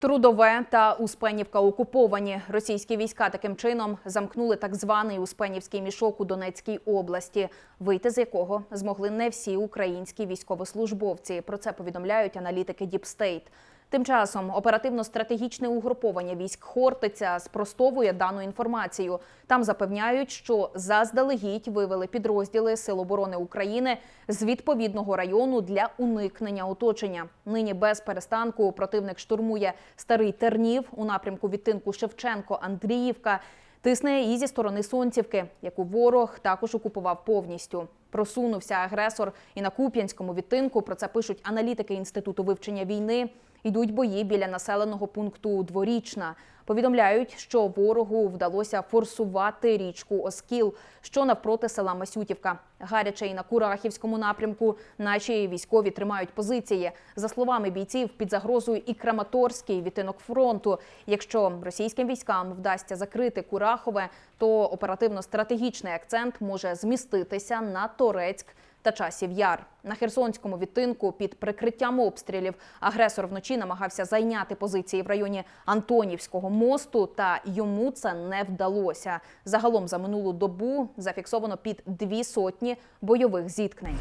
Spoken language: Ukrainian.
Трудове та Успенівка окуповані. Російські війська таким чином замкнули так званий Успенівський мішок у Донецькій області, вийти з якого змогли не всі українські військовослужбовці. Про це повідомляють аналітики Діпстейт. Тим часом оперативно-стратегічне угруповання військ Хортиця спростовує дану інформацію. Там запевняють, що заздалегідь вивели підрозділи Сил оборони України з відповідного району для уникнення оточення. Нині без перестанку противник штурмує старий Тернів у напрямку відтинку Шевченко-Андріївка. Тисне і зі сторони Сонцівки, яку ворог також окупував повністю. Просунувся агресор і на Куп'янському відтинку. Про це пишуть аналітики інституту вивчення війни. Йдуть бої біля населеного пункту Дворічна. Повідомляють, що ворогу вдалося форсувати річку Оскіл, що навпроти села Масютівка. Гаряче і на Курахівському напрямку наші військові тримають позиції. За словами бійців, під загрозою і Краматорський відтинок фронту. Якщо російським військам вдасться закрити Курахове, то оперативно-стратегічний акцент може зміститися на Торецьк та часів яр на Херсонському відтинку під прикриттям обстрілів агресор вночі намагався зайняти позиції в районі Антонівського мосту, та йому це не вдалося. Загалом за минулу добу зафіксовано під дві сотні бойових зіткнень.